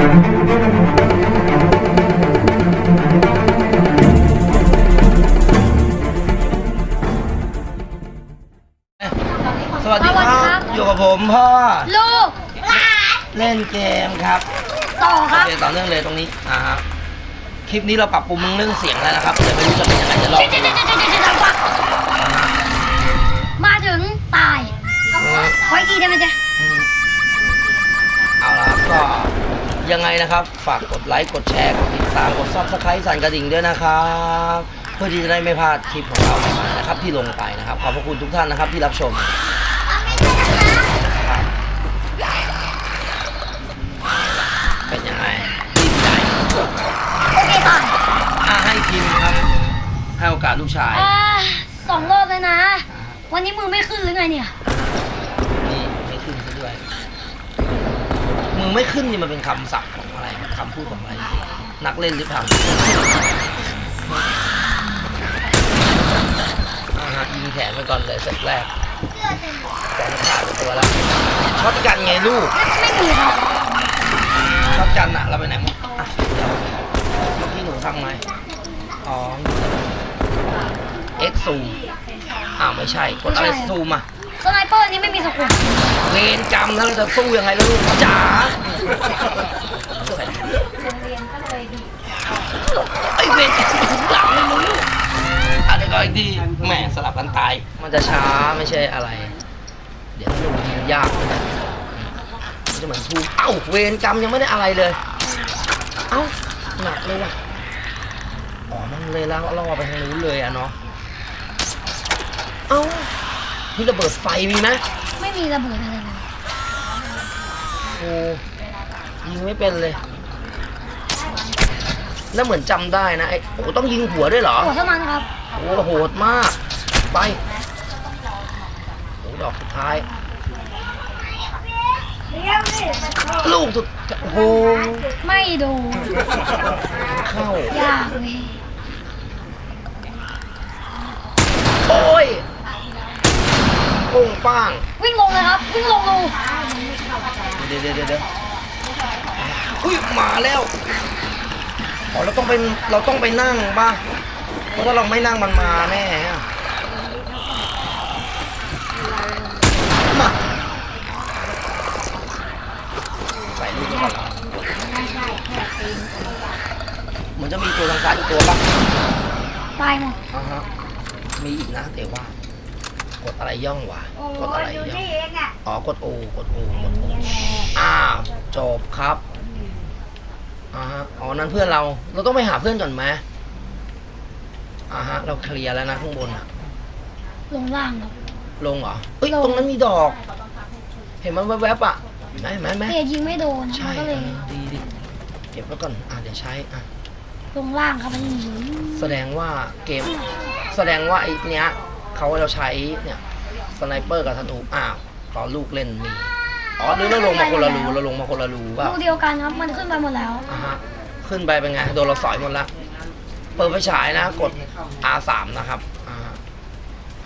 สวัสดีครับ อยู่กับผมพ่อ ลูกเล่นเกมครับ ต่อครับโอเคต่อเนื่องเลยตรงนี้อ่าฮะคลิปนี้เราปรับปรุงเรื่องเสียงแล้วนะครับเดี๋ยวไม่รู้จะเป็นยังไงจะลองดูมาถึงตายอืมขออีกทีได้ไหมจ๊ะอืมเอาละครับก็ ยังไงนะครับ ฝากกดไลค์กดแชร์กดติดตามกดซับสไครต์สั่นกระดิ่งด้วยนะครับ เพื่อที่จะได้ไม่พลาดคลิปของเราใหม่ๆนะครับ ที่ลงไปนะครับ ขอบพระคุณทุกท่านนะครับที่รับชมครับเป็นยังไงดีใจโอเคตายอะให้พิมพ์ครับ ให้โอกาสลูกชาย อ่าสองรอบเลยนะ วันนี้มือไม่ขึ้นหรือไงเนี่ย นี่ไม่ขึ้นซะด้วย มือไม่ขึ้นนี่มันเป็นคำศัพท์ของอะไรคำพูดของอะไร นักเล่นหรือเปล่าอ่าฮะยิงแขนไปก่อนเลยเสร็จแรกแขนขาดตัวแล้วช็อตกันไงลูกไม่มีครับช็อตกันอะเราไปไหนหมดเมื่อกี้หนูทำไงอ๋อ X zoom อ้าวไม่ใช่กดอะไรซูมอะ สไนเปอร์นี้ไม่มีสกุลเวรกรรมแล้วเราจะสู้ยังไงแล้วลูกจ๋าเรียนก็เลยดีไอ้เวรกรรมถึงหลังเลยมึงอะไรก็อีกทีแหมสลับกันตายมันจะช้าไม่ใช่อะไร เดี๋ยวลูกยิงยากนะมันจะเหมือนทูเอ้าเวรกรรมยังไม่ได้อะไรเลย เอ้าหนักเลยว่ะอ๋อมันเลยแล้วล่อไปทางนู้นเลยอะเนาะเอ้า นี่ระเบิดไฟมีไหมไม่มีระเบิดอะไรเลยโอ้ยิงไม่เป็นเลย แล้วเหมือนจำได้นะไอ้โอ้ต้องยิงหัวด้วยเหรอหัวเท่านั้นครับโอ้โหดมาก ไปโอ้ดอกสุดท้าย ลูกสุดโอ้โหไม่โดนเข้ายากเลยโอ้ยโป้งป้าง วิ่งลงเลยครับ วิ่งลงรูเดี๋ยวเดี๋ยวเดี๋ยวเดี๋ยวอุ้ยมาแล้วอ๋อเราต้องเป็นเราต้องไปนั่งป่ะเพราะถ้าเราไม่นั่งมันมาแน่อะมาใส่ลูกไปก่อนเหรอเหมือนจะมีตัวทางซ้ายอีกตัวป่ะตายหมดอ่าฮะมีอีกนะแต่ว่า กดอะไรย่องวะกดอะไรย่องอ๋อกดโอกดโอกดโออ้าวจบครับอ่าฮะอ๋อนั้นเพื่อนเราเราต้องไปหาเพื่อนก่อนไหมอ่าฮะ เราเคลียร์แล้วนะข้างบนอะลงล่างครับลงเหรอเอ้ยลงตรงนั้นมีดอก เห็นมันแวบๆอะเห็นไหมเห็นไหมเห็นไหมเตะยิงไม่โดนใช่มันก็เลยเออดีดีเก็บไว้ก่อนอะเดี๋ยวใช้อะลงล่างครับมันยิงแสดงว่าเกม แสดงว่าไอ้เนี้ย เขาเราใช้เนี่ยสไนเปอร์กับธนูอ้าวตอนลูกเล่นมีอ๋อหรือเราลงมาคนละรูเราลงมาคนละรูเปล่ารูเดียวกันครับ มันขึ้นไปหมดแล้วอะฮะขึ้นไปเป็นไงโดนเราสอยหมดละเปิดไฟฉายนะกด R3 นะครับอ่า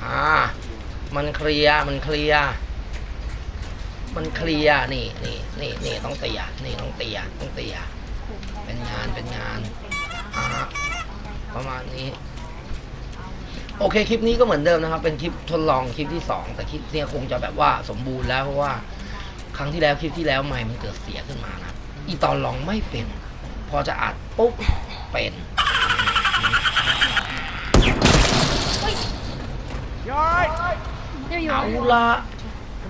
อ่ามันเคลียร์มันเคลียร์มันเคลียร์นี่นี่นี่นี่ต้องเตียนี่ต้องเตียต้องเตียเป็นงานเป็นงานอ่าฮะประมาณนี้ โอเคคลิปนี้ก็เหมือนเดิมนะครับ เป็นคลิปทดลองคลิปที่สองแต่คลิปเนี้ยคงจะแบบว่าสมบูรณ์แล้วเพราะว่าครั้งที่แล้วคลิปที่แล้วไม่มันเกิดเสียขึ้นมานะอีตอนลองไม่เป็น พอจะอัดปุ๊บเป็นเอาละ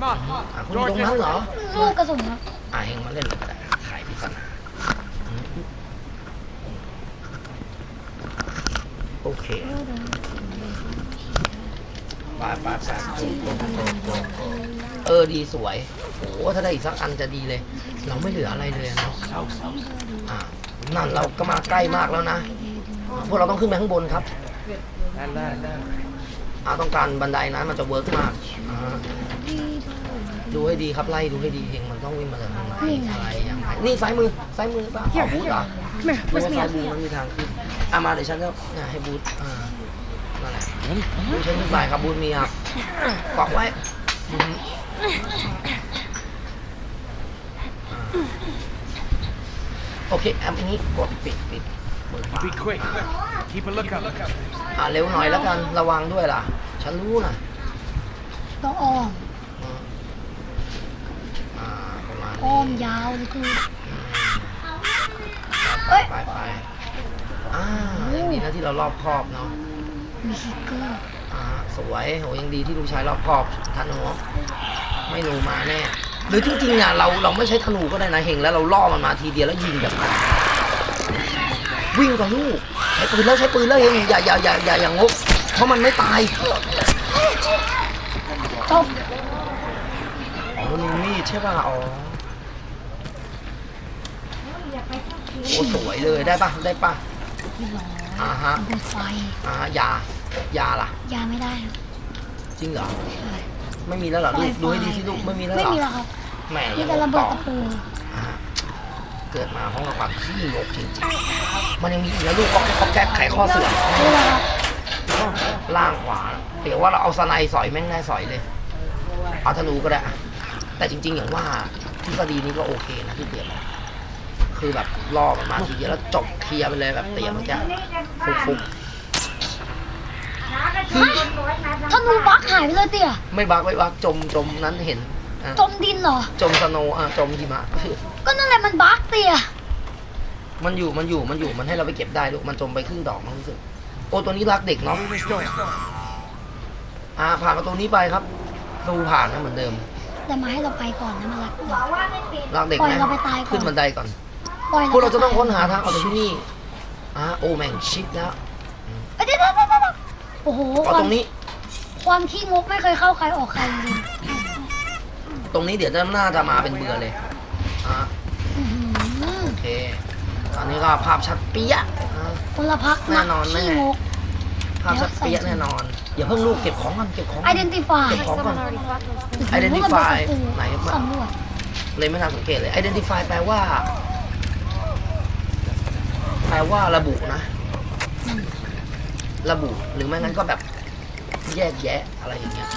อะคุณอยู่ตรงนั้นเหรอลูกกระสุนครับอะเฮงมาเล่นเลยก็ได้ขายพิศนาโอเค ไปไปไปเออดีสวยโอ้ถ้าได้อีกสักอันจะดีเลย เราไม่เหลืออะไรเลยเนาะอะนั่นเราก็มาใกล้มากแล้วนะพวกเราต้องขึ้นไปข้างบนครับนั่นนั่นนั่นอ่าต้องการบันไดนั้นมันจะเวิร์กมากดูให้ดีครับไล่ดูให้ดีเองมันต้องวิ่งมาจากทางไหนอะไรยังไงนี่ซ้ายมือซ้ายมือป่ะขอบูธเหรอดูว่าซ้ายบูธมันมีทางขึ้นอะมาเดี๋ยวฉันจะให้บูธอ่า บูธฉันขึ้นไปครับบูธมีครับเกาะไว้อือฮึอ่าโอเคแอปอันนี้กดปิดปิดเปิดฝา Be quick. Keep a lookout. อ่าเร็วหน่อยแล้วกันระวังด้วยล่ะ ฉันรู้นะต้องอ้อมอ่าประมาณอ้อมนี้ยาวเลยคือไปเอ้ย ไปไปอ่าอย่างดีนะที่เรารอบครอบเนาะ มีคิกเกอร์อ่าสวยโหยังดีที่ลูกชายรอบครอบธนูไม่หนูมาแน่หรือจริงๆอะเราเราไม่ใช้ธนูก็ได้นะเฮงแล้วเราล่อมันมาทีเดียวแล้วยิงแบบวิ่งกับลูกใช้ปืนแล้วใช้ปืนแล้วเฮงอย่าอย่าอย่าอย่าอย่างงกเพราะมันไม่ตายจบอ๋อมันมีมีดใช่ป่ะอ๋อโอ้สวยเลยได้ป่ะได้ป่ะที่ร้ อยอ่าฮะบนไฟอ่ายายาล่ะ ยาไม่ได้ครับจริงเหรอ ใช่ไม่มีแล้วเหรอลูกไฟดูให้ดีสิลูกไม่มีแล้วเหไม่รอมีแล้วครับแหม่มียังแต่ระงเบิกดต่อตะปูอ่าเกิดมาห้องระบาดที่งกจริงๆมันยังมีอีกนะลูกก็เขาแก้ไขข้อเสื่อมนี่แหละครับล่างขวาเดี๋ยวว่าเราเอาสไนด์สอยแม่งได้สอยเลย เอาธนูก็ได้อะแต่จริง ๆ อย่างว่าทฤษฎีนี้ก็โอเคนะที่เตรียมมา คือแบบล่อมันมาทีเดียวแล้วจบเคลียร์ไปเลยแบบเตรียมมันจะฟุกธนูบักหายไปเลยเตี่ยๆไม่บักไม่บักจมจมนั้นเห็นอะจมดินเหรอ จมสโนว์อะจมหิมะ ก็นั่นแหละมันบักเตี่ยมันอยู่มันอยู่มันอยู่มันให้เราไปเก็บได้ลูกมันจมไปครึ่งดอกมั้งรู้สึกโอ้ตัวนี้รักเด็กเนาะ Move this door. อ่าผ่านประตูนี้ไปครับดูผ่านนะเหมือนเดิม แต่มาให้เราไปก่อนนะมันรักเด็กรักเด็กปล่อยนะเราไปตายก่อน ขึ้นบันไดก่อน ปล่อยพวกเราจะต้องค้นหาทางออกจากที่นี่อ่าโอ้แม่งชิดแล้วเอ้ยเดี๋ยวเดี๋ยวเดี๋ยวเดี๋ยวโอ้โหเอาตรงนี้ ความขี้งกไม่เคยเข้าใครออกใครจริงตรงนี้เดี๋ยวจะน่าจะมาเป็นเบื่อเลยอ่าๆอื้อหือโอเค ตอนนี้ก็ภาพชัดเปี้ยะอ่าคนละพักแน่นอนแน่ ขี้งก ภาพชัดเปี้ยะแน่นอน อย่าเพิ่งลูกเก็บของก่อนเก็บของก่อน identify เก็บของก่อน identify ไหนมา สำรวจเลยไม่ทันสังเกตเลย identify แปลว่าแป ลว่าระบุนะ ระบุหรือไม่งั้นก็แบบ แยกแยะอะไรอย่างเงี้ย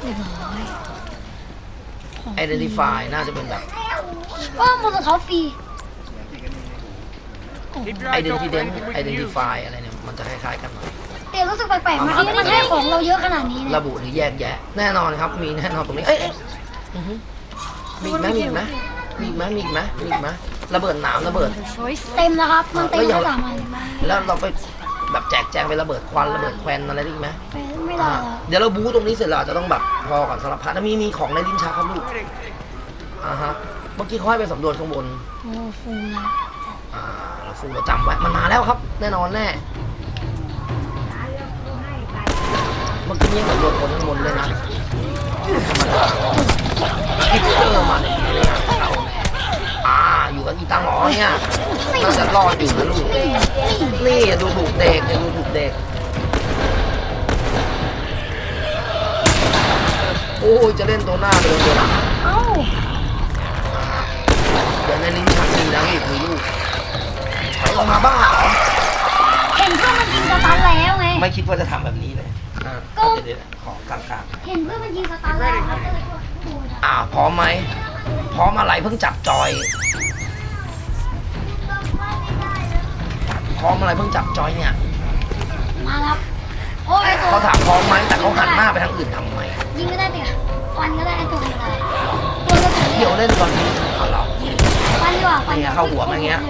เรียบร้อยของ identify น่าจะเป็นแบบ ก็มอเตอร์ท็อปฟรีโอ้โห Keep your eyes open for identity anything we can use. identify อะไรเนี่ยมันจะคล้ายๆกันหน่อยเดี๋ยวรู้สึกแปลกๆนะครับมันให้ของเราเยอะขนาดนี้เนี่ยระบุหรือแยกแยะ แน่นอนครับ มีแน่นอนตรงนี้ เอ้ยเอ้ยอือฮึมีอีกไหมมีอีกไหมมีอีกไหมมีอีกไหมมีอีกไหม ระเบิดหนามระเบิด เต็มแล้วครับ มันเต็มเอ้ยอย่าแค่สามอันแล้วเราไปแบบแจกแจงไประเบิดควันระเบิดแควันอะไรได้อีกไหมไม่ได้อ่าแล้วเดี๋ยวเราบู๊ตรงนี้เสร็จเราอาจจะต้องแบบพอก่อนสำหรับพัดมีมีของในลิ้นชักครับลูกอ่าฮะเมื่อกี้เขาให้ไปสำรวจข้างบน โอ้ฟูแล้วอ่าเราฟูเราจำไว้มันมาแล้วครับ แน่นอนแน่เมื่อกี้ยังสำรวจคนข้างบนเลยนะคิปเตอร์มาเนี่ยเอา อ่าอยู่กับอีตังหมอเนี่ยน่าจะรอดอยู่นะลูกนี่อย่าดูถูกเด็กอย่าดูถูกเด็กโอ้ยจะเล่นตัวหน้าไปเลยตัวหลังเอ้าเดี๋ยวในลิ้นชักมีนะลูกมีลูกถอยออกมาบ้าเหรอเห็นเพื่อนมันยิงสตันแล้วไง ไม่คิดว่าจะทำแบบนี้เลยอ่าก็เดี๋ยวๆขอกลางเห็นเพื่อนมันยิงสตันแล้วครับก็เลยโอ้ยๆอ่าพร้อมไหม พร้อมอะไรเพิ่งจับจอย พร้อมอะไรเพิ่งจับจอยเนี่ยมาครับโอ้ยไอ้ตัวเขาถามพร้อมไหมแต่เขาหันหน้าไปทางอื่นทำไมยิงก็ได้เดี๋ยวฟันก็ได้ไอ้ตัวนี้ได้ตัวกระสุนเดี๋ยวเล่นก่อนเอาเหรอ ฟันดีกว่าฟันเนี่ยเข้าหัวมาอย่างเงี้ย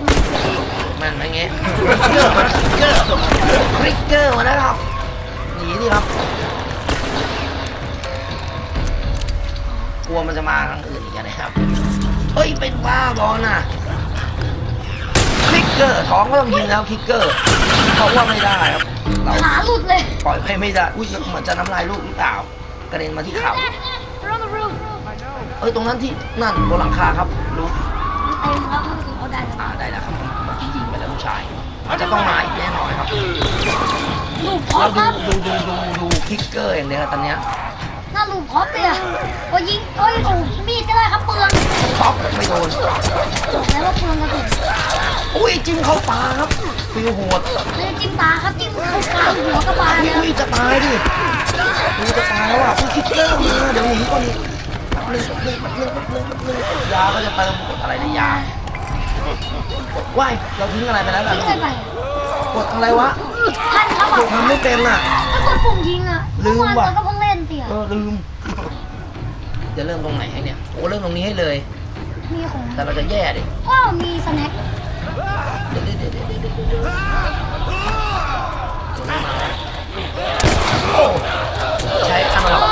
มันไม่เงี้ยเกอร์มันเกอร์คลิกเกอร์มาแล้วครับหนีดิครับ ลัวมันจะมาทางอื่นอีกนะครับ เฮ้ย เป็นบ้าบอลน่ะคลิกเกอร์ท้องก็ต้องยิงแล้วคลิกเกอร์เพราะว่าไม่ได้ครับ เราขาหลุดเลยปล่อยไปไม่ได้ อุ้ยเหมือนจะน้ำลายลูกหรือเปล่ากระเด็นมาที่เข่า I know. เอ้ยตรงนั้นที่นั่นบนหลังคาครับลูก เต็มครับมันถึงเขาได้แล้วอ่าได้แล้วครับเมื่อกี้ยิงไปแล้วลูกชายอาจจะต้องมาอีกแน่นอนครับ ลูกพอเราคดูรับดูดูดูดูคิกเกอร์อย่างเดียวตอนเนี้ย หน้าลูกพอเตียพอยิงโอ้ยโอ้มีดก็ได้ครับเปลืองท็อปไม่โดนบอกแล้วว่าเปลืองกระสุนอุ้ยจิ้มเข้าตาครับฟิวโหดไม่ได้จิ้มตาครับจิ้มเข้ากลางหัวกระบาลเลยอุ้ยจะตายดิอุ้ยจะตายแล้วอะอุ้ยคิกเกอร์มาเดี๋ยวหนีก่อนดิแป๊บนึงแป๊บนึงแป๊บนึงแป๊บนึงแป๊บนึงยาก็จะเติมอะไรนะยาว่ายเราทิ้งอะไรไปแล้วล่ะทิ้งอะไรไปกดอะไรวะท่านครับกอะดทำไม่เป็นอะถ้ากดปุ่มยิงอะลืมเมื่อวานว่ะ ออลืม จะเริ่มตรงไหนให้เนี่ย โอ้เริ่มตรงนี้ให้เลย มีของแต่เราจะแย่ดิก็มีสแน็คเดี๋ยวเดี๋ยวเดี๋ยวเดี๋ยวเดี๋ยวเดี๋ยวตัวนี้มาแล้วโอ้ใช้อันหรอก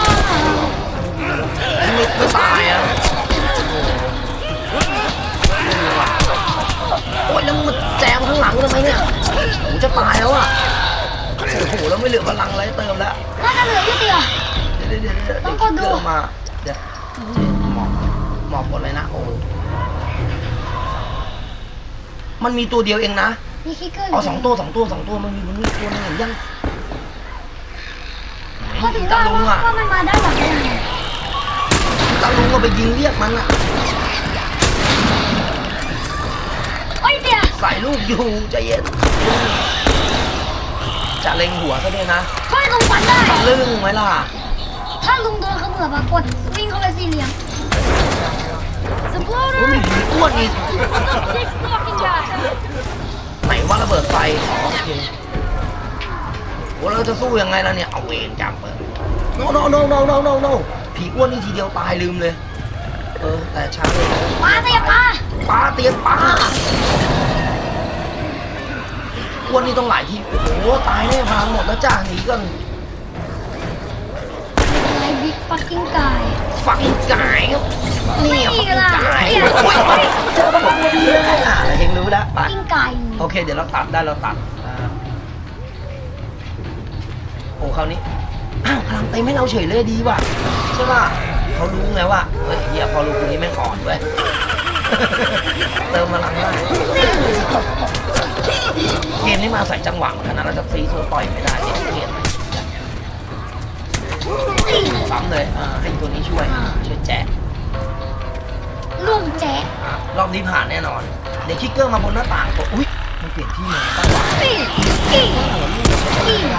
ไม่ไม่ตายอะโอ้ยแล้วมันแจมข้างหลังทำไมเนี่ยโอ้จะตายแล้วอะโอ้โหแล้วไม่เหลือพลังอะไรเติมแล้วน่าจะเหลืออยู่เตี่ยเดี๋ยวเดี๋ยวเดี๋ยวเดี๋ยวต้องกดดูเรื่องมาเดี๋ยวหมอบหมอบกดเลยนะโอ้มันมีตัวเดียวเองนะมีคิกเกอร์เอาสองตัวสองตัวสองตัวมันมีมันมีตัวหนึงเห็นยังก็ถึงตาว่าลุงอะว่ามันมาได้แบบนี้ตาลุงก็ไปยิงเรียกมันอะโอ้ยเตี่ยใส่ลูกอยู่ใจเย็นจะเล็งหัวซะด้วยนะ ช่วยลุงฟันได้ ตะลึงไหมล่ะ ถ้าลุงโดนเขาเหมือบอะกดวิ่งเข้าไปสี่เหลี่ยมโอ้ยมีผีอ้วนอีกไหนว่าระเบิดไฟอ๋อโอเคโอ้เราจะสู้ยังไงล่ะเนี่ย เอาเวรจับเปิด no no no no no no no ผีอ้วนนี่ทีเดียวตายลืมเลย เออ แต่ช้าเลยมาเตี่ยมาปลาเตียงปลาอ้วนนี่ต้องหลายทีโอ้โหตายแน่พังหมดแล้วจ้าหนีก่อน บิ๊กปักกิ้งไก่ฝังกายครับนี่อะนี่ฝังล่ะกายเนี่ยโอ้ยโอ้ยเจอผมพอดีเลยอะเฮงรู้แล้วไปปักกิ้งไก่โอเค เดี๋ยวเราตัดได้เราตัดอ่าโอ้คราวนี้อ้าวพลังเต็มให้เราเฉยเลยดีว่ะใช่ป่ะเขารู้ไงว่าเฮ้ยเฮียพอรู้คนนี้แม่งอ่อนเว้ยเติมพลังได้เกมนี้มาใส่จังหวะเหมือนกันนะเราจะซีซัวต่อยไม่ได้เนี่ย ซ้ำเลยอ่าให้ตัวนี้ช่วยช่วยแจกลุงแจ๊ะอะรอบนี้ผ่านแน่นอน เดี๋ยวคิกเกอร์มาบนหน้าต่างก็อุ้ยมันเปลี่ยนที่มาตั้งหลังนี่นี่นี่แ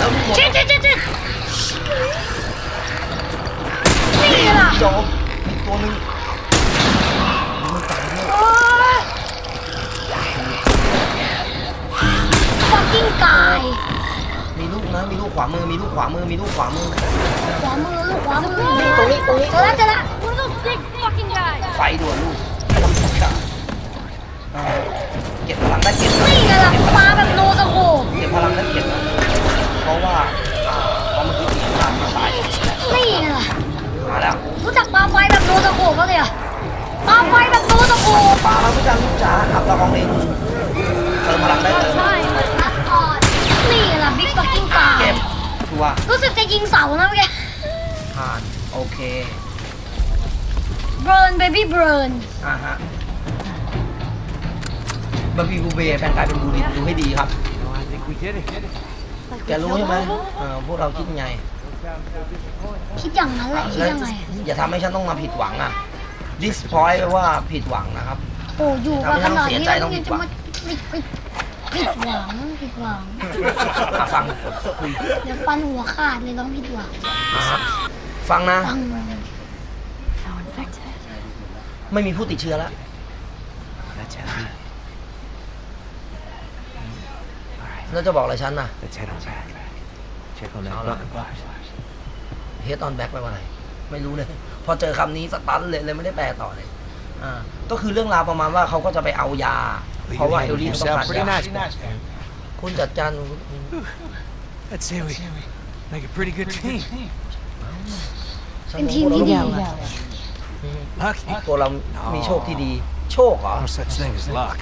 ล้วหมดเจ๊เจ๊เจ๊เจ๊นี่ล่ะจบอีกตัวหนึงมันตายด้วยโอ้ยปักกิ้งไก่มีลู กนะมีลูกขวามือมีลูกขวามือมีลูกขวามือขวามือลูกขวามือนี่ตรงนี้ตรงนี้เจอแล้วเจอแล้วไฟด่วนลูกไม่ต้องสกัดอ่าเก็บพลังได้เก็บนะนี่ไงล่ะมาแบบโนตะโขบเก็บพลังได้เก็บนะเพราะว่าอ่าเพราะเมื่อกี้ผีพลังมาตายนี่ไงล่ะมาแล้วรู้จักปลาไฟแบบโนตะโขบปะเนี่ยปลาไฟแบบโนตะโขบปลาเราไม่จำลูกจ๋าขับเราของเองเติมพลังได้เติมนัดก่อนนี่ไงล่ะบิ๊กปักกิ้งไก่ เก็บ ชัวร์รู้สึกจะยิงเสานะเมื่อกี้ผ่านโอเคเบิร์นเบบี้เบิร์นอ่าฮะบาร์บีบูเบย์แปลงกลายเป็นบูริตดูให้ดีครับ No, I think we did it. แกรู้ใช่ไหมเออพวกเราคิดยังไงคิดอย่างนั้นแหละคิดแล้วยังไงอย่าทำให้ฉันต้องมาผิดหวังอะ disappoint แปลว่าผิดหวังนะครับโอ้อยู่มาขนาดนี้เสียใจต้องผิยังดหจะวังมา ผิดผิดผิดหวังผิดหวังอะฟังคุยเดี๋ยวฟันหัวขาดเลยต้องผิดหวังอะฮะฟังนะ ฟังไม่มีผู้ติดเชื้อแล้ว Let's head. แล้วจะบอกอะไรฉันน่ะ Let's head on back. Check on that All button. head on back แปลว่าอะไร ไม่รู้เลย พอเจอคำนี้สตันเลยเลยไม่ได้แปลต่อเลย อ่า ก็คือเรื่องราวประมาณว่าเขาก็จะไปเอายา เพราะว่าเอลลี่ต้อง yourself การ pretty ยา nice, man. คุณจัดการ Let's say we make a pretty good team. เป็นทีมที่ดี Lucky? ตัวเรามีโชคที่ดี โชคเหรอ No such thing as luck.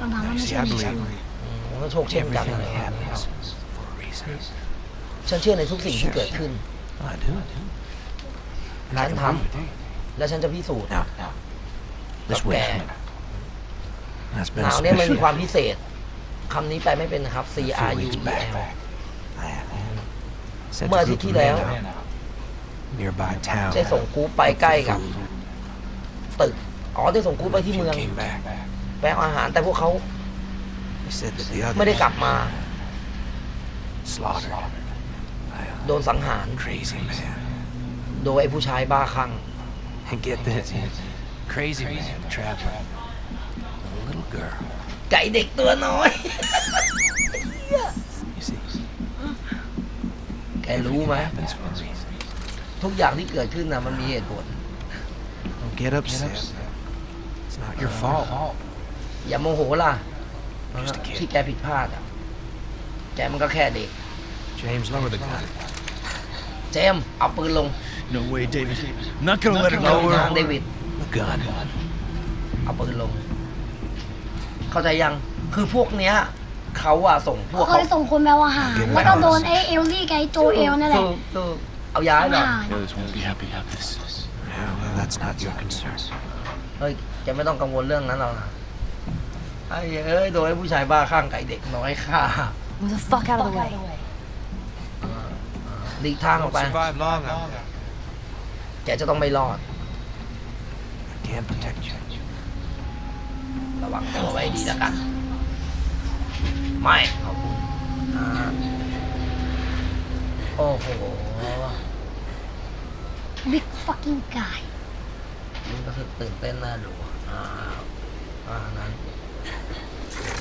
ประมาณว่าไม่ See, ใช่ I ไม่ใช่ believe อืมก็โชคเช่นกัน everything อะไร that อย่างเงี้ย happens for a reason. ฉันเชื่อในทุกสิ่งที่เกิดขึ้น I do. And I can Time. prove it. และฉันจะพิสูจน์ Now, let's wait. Okay. That's ห been นาว a เนี่ยมันมี special ความพิเศษคำนี้แปลไม่เป็นนะครับ C R few U weeks E back. L I sent เมื่อ a อาทิต group ย์ที่ of แล้ว men out nearby town ได้ส่งกู๊ปไปใกล้กับ food. ตึก อ๋อได้ส่งกู๊ปไปที่ Few เมือง came back. แปลอาหารแต่พวกเขา They said that the ไม่ได้กลับ others มา slaughtered by โดนสังหาร a crazy man. โดยไอ้ผู้ชายบ้าคลั่ง And get this, crazy man trapped a little girl. ไก่เด็กตัวน้อย You see, แกรู้ไหม everything happens for a reason. ทุกอย่างที่เกิดขึ้นนะมันมีเหตุผล Don't get upset. It's not your fault. อย่าโมโหล่ะ Just a kid. ที่แกผิดพลาดอะ แกมันก็แค่เด็ก James, lower the gun. เจมส์เอาปืนลง No way, David. Not gonna let it ลง go. ทางเดวิด The gun. เอาปืนลง เข้าใจยังคือพวกเนี้ยเขาอะส่งพวกเคเขายส่งคนไปเอาอาหารแล้วก็โดนไอ้เอลลี่กับไอ้โจเอลนั่นแหละคือคือเอาย้ายเหรออาหาร The others won't be happy to have this. Yeah, well, that's not your concern. เฮ้ยแกไม่ต้องกังวลเรื่องนั้นหรอกนะไอ้เอ้ยโดนไอ้ผู้ชายบ้าข้างไก่เด็กน้อยฆ่า Move the fuck out of the way. หลีกทางออกไป survive long out there. แกจะต้องไม่รอด I can't protect you. ระวังตัวไว้ดีแล้วกัน ไม่ขอบคุณอ่าโอ้โหบิ๊กฟักกิ้งกายมันก็คือตื่นเต้นน่าดูอ่าอ่านั้น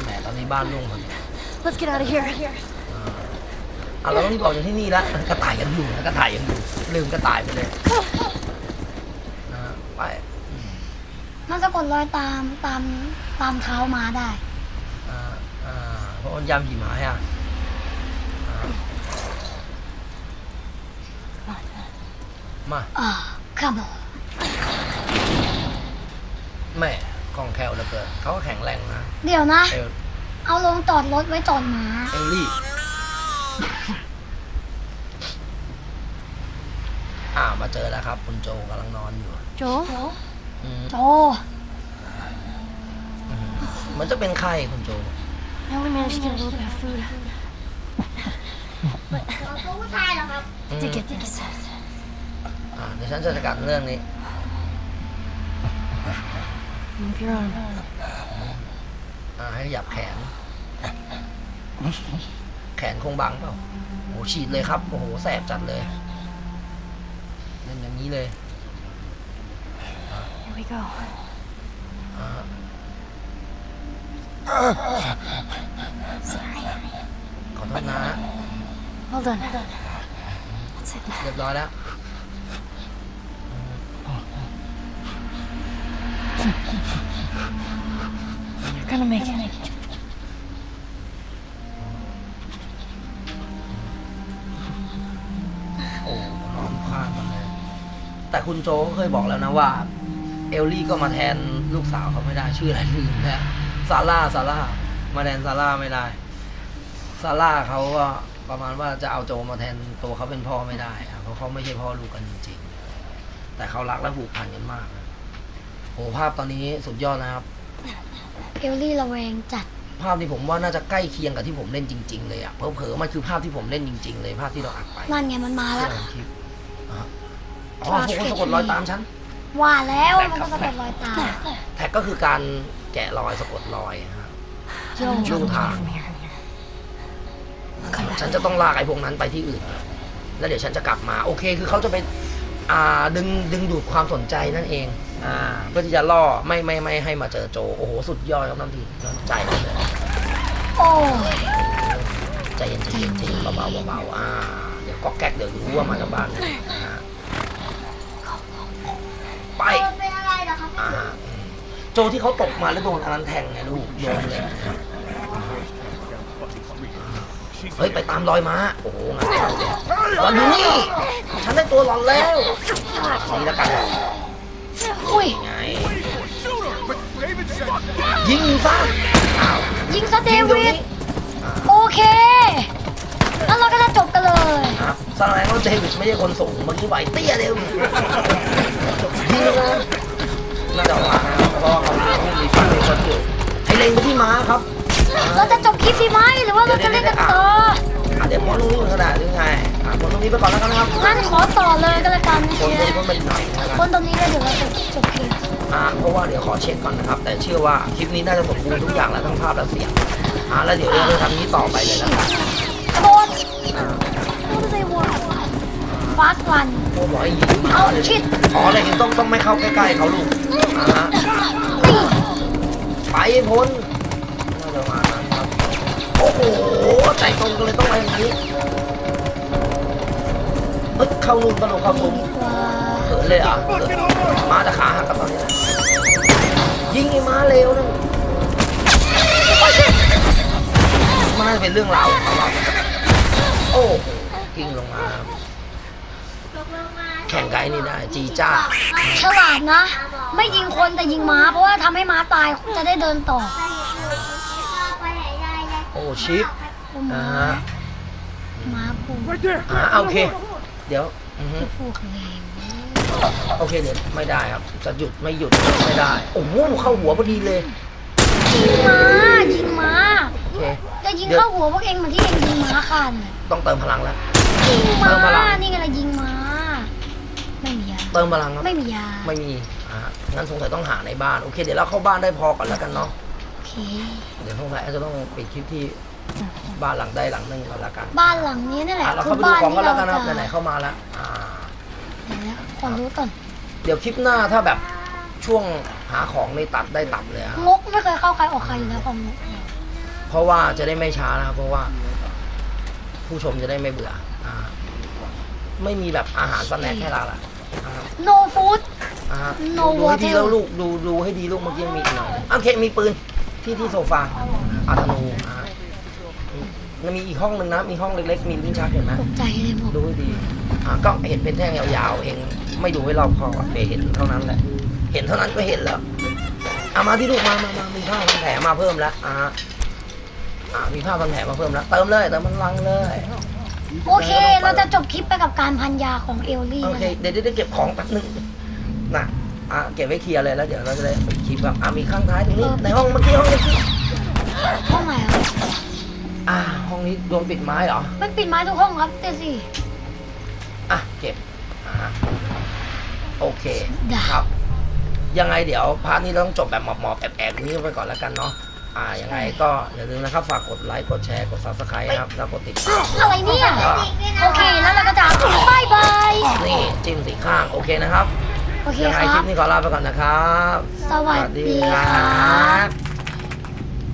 แหมตอนนี้บ้านลุ่งพอดี Let's get out of here. อะเราต้องรีบออกจากที่นี่แล้วกระต่ายยังอยู่นะกระต่ายยังอยู่ลืมกระต่ายไปเลยนะไป มันสะกดรอยตามตามตามเท้ามาได้ อ่าอ่าเพราะมันยำหิมะอะอ่ามาอ่าครับผมแม่คล่องแคล่วเหลือเกินเขาก็แข็งแรงนะเดี๋ยวนะ เอลเอาลงจอดรถไว้จอดหมาเอลลี่อ่ามาเจอแล้วครับ คุณโจกำลังนอนอยู่ Joel? อืม โจอืมเหมันจะเป็นไข้คุณโจ I only managed to get a little bit of food. ตัวผู้ชายเหรอครับอืม To get this. อ่าเดี๋ยวฉันจะจัดการเรื่องนี้ Move your arm. อ่าให้หยับแขน แขนคงบังเปล่าโอ้ฉีดเลยครับ โอ้โห แสบจัดเลยเล่นอย่างนี้เลย Here we go. อ่า Sorry. ขอโทษนะ Well done. That's it. เรียบร้อยแล้ว You're gonna make it. โอ้นอนพลาดมาเลย แต่คุณโจก็เคยบอกแล้วนะว่า เอลลี่ก็มาแทนลูกสาวเขาไม่ได้ชื่ออะไรลืมแล้วซาร่าซาร่ามาแทนซาร่าไม่ได้ซาร่าเขาก็ประมาณว่าจะเอาโจมาแทนตัวเขาเป็นพ่อไม่ได้อะเพราะเขาไม่ใช่พ่อลูกกันจริงๆ แต่เขารักและผูกพันกันมากนะโอ้ภาพตอนนี้สุดยอดนะครับเอลลี่ระแวงจัดภาพที่ผมว่าน่าจะใกล้เคียงกับที่ผมเล่นจริง ๆ เลยอะเผลอๆมันคือภาพที่ผมเล่นจริง ๆ เลยภาพที่เราอัดไปนั่นไงมันมาแล้วเชื่อคลิปอะอ๋อพวกคนสะกดรอยตามฉัน ว่าแล้วมันก็สะกดรอยตามแท็กก็คือการแกะรอยสะกดรอยนะฮะ Joel, Joel Joel, Tang. from here. Come ฉัน back. จะต้องลากไอ้พวกนั้นไปที่อื่น แล้วเดี๋ยวฉันจะกลับมา โอเค คือเขาจะไปอ่าดึงดึงดูดความสนใจนั่นเอง อ่า เพื่อที่จะล่อไม่ไม่ไม่ให้มาเจอโจ โอ้โห สุดยอดครับน้ำทีน้ำใจเลยโอ้ยใจเย็นใจเย็นใจเย็นเบาๆเบาๆอ่า เดี๋ยวก็แก๊กเดี๋ยวรู้ว่ามาจากบ้านนะฮะ ไปเป็นอะไรเหรอครับอ่าอืมโจที่เขาตกมาแล้วโดนอันนั้นแทงไงลูกโดนเลยเฮ้ยไปตามรอยม้าโอ้โหงานเข้าเลยหลอนอยู่นี่ฉันได้ตัวหลอนแล้วนี่แล้วกันอุ้ยไงยิงซะอ้าวยิงซะเดยิงตรงวินี้ดโอเคแล้วเราก็จะจบกันเลยครับแสดงว่าเดวิดไม่ใช่คนสูงเมื่อกี้ไหวเตี้ยเร็วยิงเลย นะน่าจะว่านะเพราะว่าเขามีฟันมีคนอยู่ให้เล็งไปที่ม้าครับเราจะจบคลิปดีไหมหรือว่าเราจะเล่นกันต่ออะเดี๋ยวพ้นตรงนี้ขนาดหรือไงอะพ้นตรงนี้ไปก่อนแล้วกันนะครับงั้นขอต่อเลยก็แล้วกันพ้นเชียตรงนี้พ้นไปหน่อยนะคครับนตรงนี้แล้วเดี๋ยวเราจะจบคลิปอ่าเพราะว่าเดี๋ยวขอเช็คก่อนนะครับ แต่เชื่อว่าคลิปนี้น่าจะสมบูรณ์ทุกอย่างแล้วทั้งภาพและเสียงอ่าแล้วเดี๋ยวเราจะทำนี้ต่อไปเลยนะครับกระโดดอ่า What do they want? ฟาสวันโอ้บอกให้ยิงมาเอาเลยชิดอ๋อเลยต้องต้องไม่เข้าใกล้ๆเขาลูกอ่าฮะนี่ไปให้พ้นน่าจะมานั้นครับโอ้โหใจตรงกันเลยต้องไปอย่างนี้เฮ้ยเข้าลูกกระโดดเข้าตุ้มว้าเขินเลยเหรอะมาจะขาหักกับตอนนี้แหละยิงไอ้ม้าเร็วนั่นมันน่าจะเป็นเรื่องราวของเขาอะโอ้กิ้งลงมาครับ แข่งไกด์นี่ได้จีจ้า ฉลาดนะ ไม่ยิงคนแต่ยิงม้า เพราะว่าทำให้ม้าตายจะได้เดินต่อโอ้ชิปอ่าฮะม้าปูอ่าโอเค เดี๋ยวอือฮึพูดเลยโอเคเดี๋ยวไม่ได้ครับ จะหยุดไม่หยุดไม่ได้ โอ้โหเข้าหัวพอดีเลยยิงม้ายิงม้าโอเคจะยิงเข้าหัวพวกเองเหมือนที่เองยิงม้าคันต้องเติมพลังแล้ว ยิงเติมพลัม้างนี่ไงล่ะยิงม้าไม่มียา เติมพลังครับ ไม่มียาไม่มี อ่า งั้นสงสัยต้องหาในบ้าน โอเค เดี๋ยวเราเข้าบ้านได้พอก่อนแล้วกันเนาะ โอเคเดี๋ยวสงสัยอาจจะต้องปิดคลิปที่บ้านหลังใดหลังหนึ่งก่อนแล้วกันบ้านหลังนี้นี่แหละอะเราคืเข้าอไปดูบ้านของกัที่นแล้วกันนะครับเราจะไหนๆเข้ามาแล้ว อ่า เดี๋ยวนะขอรู้ก่อนเดี๋ยวคลิปหน้าถ้าแบบช่วงหาของในตัดได้ตัดเลยอะงกไม่เคยเข้าใครออกใครอยู่แล้วของงกเพราะว่าจะได้ไม่ช้านะครับเพราะว่า ผู้ชมจะได้ไม่เบื่ออ่าไม่มีแบบอาหารสแน็คให้เราละ อ่าโนฟู้ดอ่า No ดูให้ดี water แล้วลูกดูดูให้ดีลูกเมื่อกี้มีอีกหน่อยโอเคมีปืนที่ที่โซฟาอาธนูอ่ามันมีอีกห้องหนึ่งนะมีห้องเล็กๆมีลิ้นชักเห็นไหม ตกใจเลยผมดูให้ดีอ่าก็เห็นเป็นแท่งยาวๆ เอง ไม่ดูให้รอบคอบอะเห็นเท่านั้นแหละ เห็นเท่านั้นก็เห็นแล้วเอามาที่ลูกมา มามามีผ้าพันแผลมาเพิ่มแล้วอ่าอ่ามีผ้าพันแผลมาเพิ่มแล้ว เติมเลย เติมมันลังเลย โอเค เราจะจบคลิปไปกับการพันยาของเอลลี่โอนะเค เดี๋ยวได้เก็บของแป๊บนึงนะอะเก็บไว้เคลียร์เลยแล้วเดี๋ยวเราจะได้ไปคลิปแบบอะมีข้างท้ายตรงนี้ในห้องเมื่อกี้ห้องเมื่อกี้ห้องไหนอะอ่าห้องนี้โดนปิดไม้เหรอมันปิดไม้ทุกห้องครับเจสิอะเก็บอ่าโอเคได้ครับ ยังไงเดี๋ยวพาร์ทนี้เราต้องจบแบบหมอบๆแอบๆอย่างนี้ไปก่อนแล้วกันเนาะ อ่ายังไงก็อย่าลืมนะครับฝากกดไลค์กดแชร์กด subscribe นะครับแล้วกดติดตามอะไรเนี่ยอ่าโอเค แล้วเราก็จะบายบาย นี่จิ้มสีข้างโอเคนะครับโอเคยังไงคคลิรัปบ นี้ขอลาไปก่อนนะครับ สวัสดีครับบ